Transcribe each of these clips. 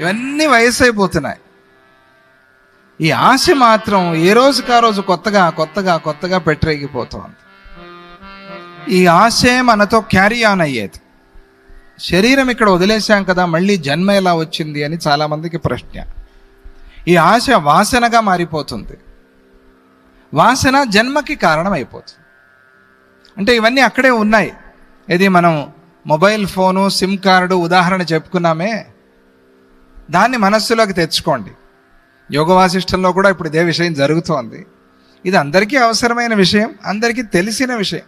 ఇవన్నీ వయసు అయిపోతున్నాయి ఈ ఆశ మాత్రం ఏ రోజుకి రోజు కొత్తగా కొత్తగా కొత్తగా పెట్టరేగిపోతోంది. ఈ ఆశే మనతో క్యారీ ఆన్ అయ్యేది. శరీరం ఇక్కడ వదిలేశాం కదా మళ్ళీ జన్మ ఎలా వచ్చింది అని చాలామందికి ప్రశ్న. ఈ ఆశ వాసనగా మారిపోతుంది. వాసన జన్మకి కారణం అయిపోతుంది అంటే ఇవన్నీ అక్కడే ఉన్నాయి. ఇది మనం మొబైల్ ఫోను సిమ్ కార్డు ఉదాహరణ చెప్పుకున్నామే. దాన్ని మనస్సులోకి తెచ్చుకోండి. యోగ వాసిష్టంలో కూడా ఇప్పుడు ఇదే విషయం జరుగుతోంది. ఇది అందరికీ అవసరమైన విషయం అందరికీ తెలిసిన విషయం.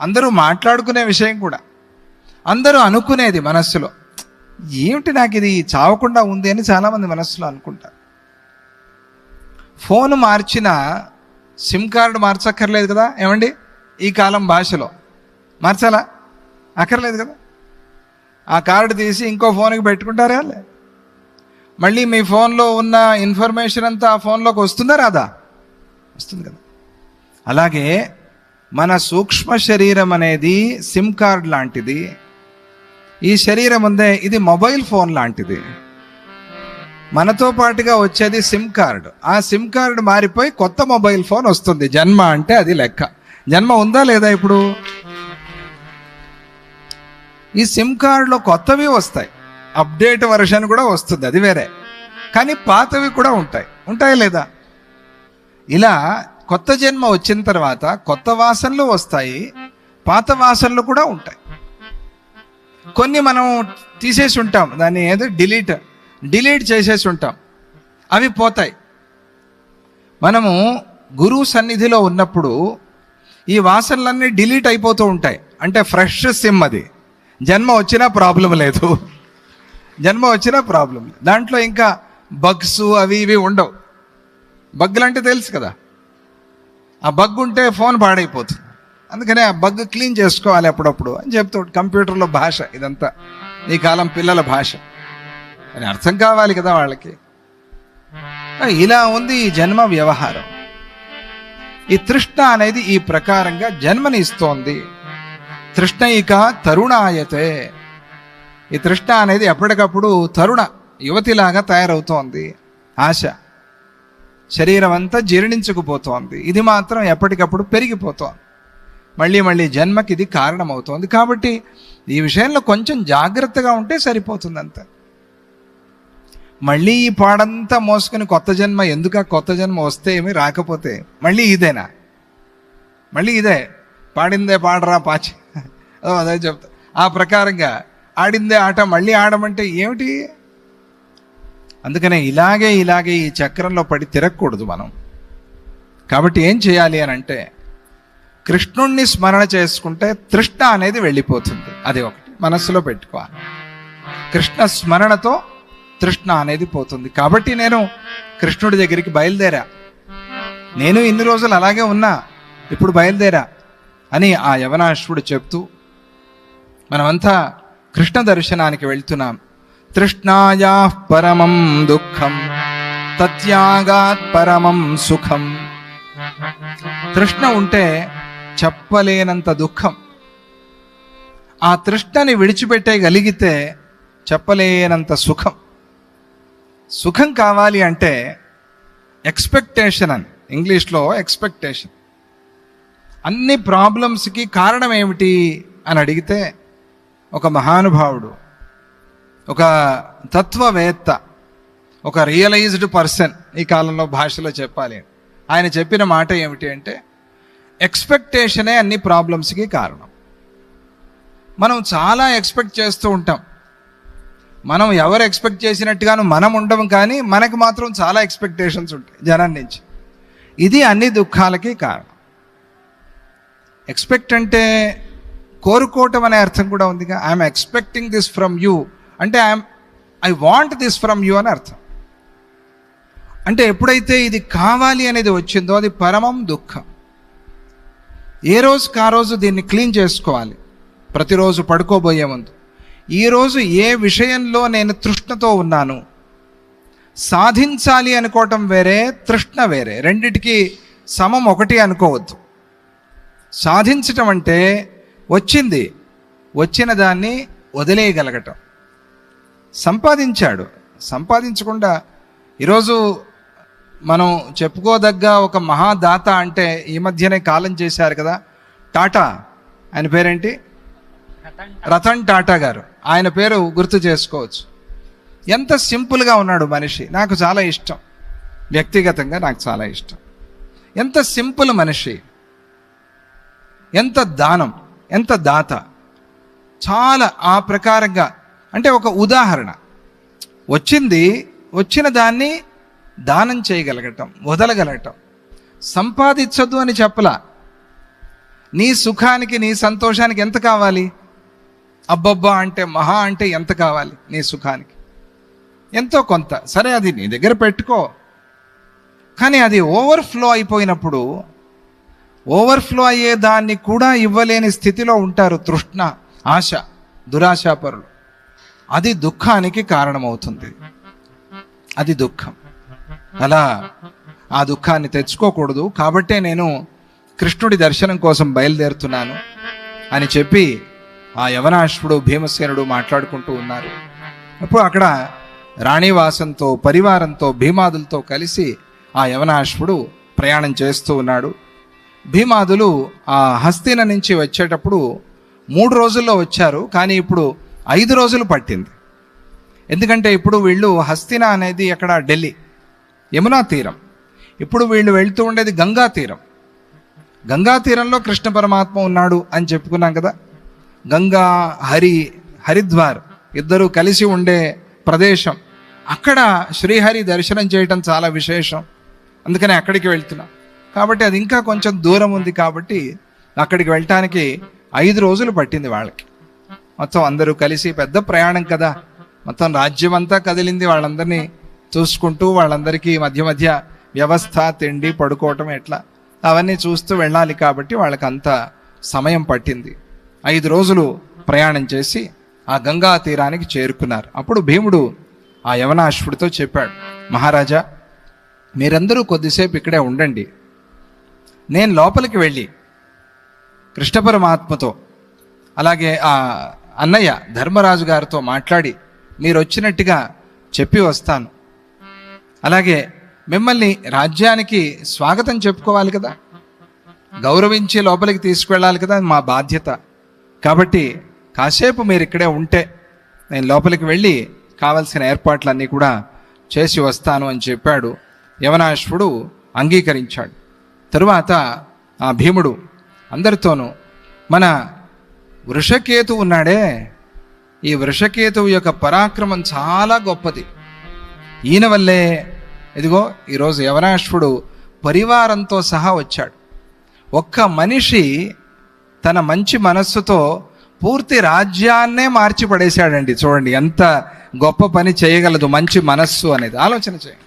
అందరూ మాట్లాడుకునే విషయం కూడా. అందరూ అనుకునేది మనస్సులో. ఏమిటి నాకు ఇది చావకుండా ఉంది అని చాలామంది మనస్సులో అనుకుంటారు. ఫోన్ మార్చిన సిమ్ కార్డు మార్చక్కర్లేదు కదా? ఏమండి? ఈ కాలం భాషలో. మార్చాలా? అక్కర్లేదు కదా? ఆ కార్డు తీసి ఇంకో ఫోన్కి పెట్టుకుంటారా? మళ్ళీ మీ ఫోన్లో ఉన్న ఇన్ఫర్మేషన్ అంతా ఆ ఫోన్లోకి వస్తుందా రాదా? వస్తుంది కదా. అలాగే మన సూక్ష్మ శరీరం అనేది సిమ్ కార్డ్ లాంటిది. ఈ శరీరం ఉందే ఇది మొబైల్ ఫోన్ లాంటిది. మనతో పాటుగా వచ్చేది సిమ్ కార్డు. ఆ సిమ్ కార్డు మారిపోయి కొత్త మొబైల్ ఫోన్ వస్తుంది. జన్మ అంటే అది లెక్క. జన్మ ఉందా లేదా ఇప్పుడు? ఈ సిమ్ కార్డులో కొత్తవి వస్తాయి. అప్డేట్ వర్షన్ కూడా వస్తుంది అది వేరే. కానీ పాతవి కూడా ఉంటాయి. ఉంటాయి లేదా? ఇలా కొత్త జన్మ వచ్చిన తర్వాత కొత్త వాసనలు వస్తాయి పాత వాసనలు కూడా ఉంటాయి. కొన్ని మనం తీసేసి ఉంటాం దాన్ని ఏదో? డిలీట్ డిలీట్ చేసేసి ఉంటాం. అవి పోతాయి. మనము గురువు సన్నిధిలో ఉన్నప్పుడు ఈ వాసనలన్నీ డిలీట్ అయిపోతూ ఉంటాయి. అంటే ఫ్రెష్ సిమ్ అది. జన్మ వచ్చినా ప్రాబ్లం లేదు. జన్మ వచ్చినా ప్రాబ్లం. దాంట్లో ఇంకా బగ్స్ అవి ఇవి ఉండవు. బగ్గులు అంటే తెలుసు కదా. ఆ బగ్ ఉంటే ఫోన్ పాడైపోతుంది. అందుకనే ఆ బగ్ క్లీన్ చేసుకోవాలి అప్పుడప్పుడు అని చెప్తూ కంప్యూటర్లో భాష ఇదంతా. ఈ కాలం పిల్లల భాష. అని అర్థం కావాలి కదా వాళ్ళకి. ఇలా ఉంది ఈ జన్మ వ్యవహారం. ఈ తృష్ణ అనేది ఈ ప్రకారంగా జన్మనిస్తోంది తృష్ణ ఇక తరుణాయతే. ఈ తృష్ణ అనేది ఎప్పటికప్పుడు తరుణ యువతిలాగా తయారవుతోంది. ఆశ. శరీరం అంతా జీర్ణించుకుపోతోంది. ఇది మాత్రం ఎప్పటికప్పుడు పెరిగిపోతోంది. మళ్ళీ మళ్ళీ జన్మకి ఇది కారణమవుతోంది. కాబట్టి ఈ విషయంలో కొంచెం జాగ్రత్తగా ఉంటే సరిపోతుంది అంతే మళ్ళీ ఈ పాడంతా మోసుకుని కొత్త జన్మ ఎందుకు కొత్త జన్మ వస్తే ఏమి రాకపోతే మళ్ళీ ఇదేనా? మళ్ళీ ఇదే. పాడిందే పాడరా పాచి. అదే చెప్తా. ఆ ప్రకారంగా ఆడిందే ఆట మళ్ళీ ఆడమంటే ఏమిటి? అందుకనే ఇలాగే ఇలాగే ఈ చక్రంలో పడి తిరగకూడదు మనం. కాబట్టి ఏం చేయాలి అని అంటే కృష్ణుణ్ణి స్మరణ చేసుకుంటే తృష్ణ అనేది వెళ్ళిపోతుంది. అది ఒకటి. మనస్సులో పెట్టుకోవాలి. కృష్ణ స్మరణతో తృష్ణ అనేది పోతుంది. కాబట్టి నేను కృష్ణుడి దగ్గరికి బయలుదేరా. నేను ఇన్ని రోజులు అలాగే ఉన్నా ఇప్పుడు బయలుదేరా అని ఆ యవనాశ్వుడు చెప్తూ మనమంతా కృష్ణ దర్శనానికి వెళ్తున్నాం. తృష్ణాయా పరమం దుఃఖం తత్యాగాత్ పరమం సుఖం. తృష్ణ ఉంటే చెప్పలేనంత దుఃఖం. ఆ తృష్ణని విడిచిపెట్టగలిగితే చెప్పలేనంత సుఖం. సుఖం కావాలి అంటే ఎక్స్పెక్టేషన్ అని ఇంగ్లీష్లో ఎక్స్పెక్టేషన్. అన్ని ప్రాబ్లమ్స్కి కారణం ఏమిటి అని అడిగితే ఒక మహానుభావుడు ఒక తత్వవేత్త ఒక రియలైజ్డ్ పర్సన్ ఈ కాలంలో భాషలో చెప్పాలి. ఆయన చెప్పిన మాట ఏమిటి అంటే ఎక్స్పెక్టేషనే అన్ని ప్రాబ్లమ్స్కి కారణం. మనం చాలా ఎక్స్పెక్ట్ చేస్తూ ఉంటాం. మనం ఎవరు ఎక్స్పెక్ట్ చేసినట్టుగాను మనం ఉండము కానీ మనకు మాత్రం చాలా ఎక్స్పెక్టేషన్స్ ఉంటాయి జనం నుంచి. ఇది అన్ని దుఃఖాలకి కారణం. ఎక్స్పెక్ట్ అంటే కోరుకోవటం అనే అర్థం కూడా ఉందిగా I'm expecting this from you అంటే I'm I want this from you అని అర్థం. అంటే ఎప్పుడైతే ఇది కావాలి అనేది వచ్చిందో అది పరమం దుఃఖం. ఏ రోజుకి ఆ రోజు దీన్ని క్లీన్ చేసుకోవాలి? ప్రతిరోజు పడుకోబోయే ముందు. ఈరోజు ఏ విషయంలో నేను తృష్ణతో ఉన్నాను? సాధించాలి అనుకోవటం వేరే తృష్ణ వేరే. రెండిటికి సమం ఒకటి అనుకోవద్దు. సాధించటం అంటే వచ్చింది. వచ్చిన దాన్ని వదిలేయగలగటం. సంపాదించాడు. సంపాదించకుండా ఈరోజు మనం చెప్పుకోదగ్గ ఒక మహాదాత అంటే ఈ మధ్యనే కాలం చేశారు కదా టాటా. ఆయన పేరేంటి? రతన్ టాటా గారు. ఆయన పేరు గుర్తు చేసుకోవచ్చు. ఎంత సింపుల్గా ఉన్నాడు మనిషి. నాకు చాలా ఇష్టం. వ్యక్తిగతంగా నాకు చాలా ఇష్టం. ఎంత సింపుల్ మనిషి. ఎంత దానం. ఎంత దాత. చాలా ఆ ప్రకారంగా అంటే ఒక ఉదాహరణ. వచ్చింది వచ్చిన దాన్ని దానం చేయగలగటం వదలగలగటం. సంపాదించదు అని చెప్పలా. నీ సుఖానికి నీ సంతోషానికి ఎంత కావాలి? అబ్బబ్బా అంటే మహా అంటే ఎంత కావాలి నీ సుఖానికి? ఎంతో కొంత. సరే అది నీ దగ్గర పెట్టుకో. కానీ అది ఓవర్ఫ్లో అయిపోయినప్పుడు ఓవర్ఫ్లో అయ్యే దాన్ని కూడా ఇవ్వలేని స్థితిలో ఉంటారు తృష్ణ ఆశ దురాశాపరులు. అది దుఃఖానికి కారణమవుతుంది. అది దుఃఖం. అలా ఆ దుఃఖాన్ని తెచ్చుకోకూడదు. కాబట్టే నేను కృష్ణుడి దర్శనం కోసం బయలుదేరుతున్నాను అని చెప్పి ఆ యవనాశ్వుడు భీమసేనుడు మాట్లాడుకుంటూ ఉన్నారు. అప్పుడు అక్కడ రాణివాసంతో పరివారంతో భీమాదులతో కలిసి ఆ యవనాశ్వుడు ప్రయాణం చేస్తూ ఉన్నాడు. భీమాదులు ఆ హస్తిన నుంచి వచ్చేటప్పుడు మూడు రోజుల్లో వచ్చారు కానీ ఇప్పుడు ఐదు రోజులు పట్టింది. ఎందుకంటే ఇప్పుడు వీళ్ళు హస్తిన అనేది అక్కడ ఢిల్లీ యమునా తీరం. ఇప్పుడు వీళ్ళు వెళ్తూ ఉండేది గంగా తీరం. గంగా తీరంలో కృష్ణ పరమాత్మ ఉన్నాడు అని చెప్పుకున్నాం కదా. గంగా హరి హరిద్వార్ ఇద్దరు కలిసి ఉండే ప్రదేశం. అక్కడ శ్రీహరి దర్శనం చేయటం చాలా విశేషం. అందుకని అక్కడికి వెళ్తున్నాం. కాబట్టి అది ఇంకా కొంచెం దూరం ఉంది కాబట్టి అక్కడికి వెళ్ళటానికి ఐదు రోజులు పట్టింది వాళ్ళకి. మొత్తం అందరూ కలిసి పెద్ద ప్రయాణం కదా. మొత్తం రాజ్యం అంతా కదిలింది వాళ్ళందరినీ చూసుకుంటూ వాళ్ళందరికీ మధ్య మధ్య వ్యవస్థ తిండి పడుకోవటం ఎట్లా అవన్నీ చూస్తూ వెళ్ళాలి కాబట్టి వాళ్ళకి అంత సమయం పట్టింది. ఐదు రోజులు ప్రయాణం చేసి ఆ గంగా తీరానికి చేరుకున్నారు. అప్పుడు భీముడు ఆ యవనాశ్వుడితో చెప్పాడు మహారాజా మీరందరూ కొద్దిసేపు ఇక్కడే ఉండండి. నేను లోపలికి వెళ్ళి కృష్ణ పరమాత్మతో అలాగే ఆ అన్నయ్య ధర్మరాజు గారితో మాట్లాడి మీరు వచ్చినట్టుగా చెప్పి వస్తాను. అలాగే మిమ్మల్ని రాజ్యానికి స్వాగతం చెప్పుకోవాలి కదా. గౌరవించి లోపలికి తీసుకువెళ్ళాలి కదా మా బాధ్యత. కాబట్టి కాసేపు మీరు ఇక్కడే ఉంటే నేను లోపలికి వెళ్ళి కావలసిన ఏర్పాట్లన్నీ కూడా చేసి వస్తాను అని చెప్పాడు యవనాశ్వుడు అంగీకరించాడు. తరువాత ఆ భీముడు అందరితోనూ మన వృషకేతు ఉన్నాడే. ఈ వృషకేతువు యొక్క పరాక్రమం చాలా గొప్పది. ఈయన వల్లే ఇదిగో ఈరోజు యవనాశ్వుడు పరివారంతో సహా వచ్చాడు. ఒక్క మనిషి తన మంచి మనస్సుతో పూర్తి రాజ్యాన్నే మార్చి పడేశాడండి. చూడండి ఎంత గొప్ప పని చేయగలదు మంచి మనస్సు అనేది. ఆలోచన చేయండి.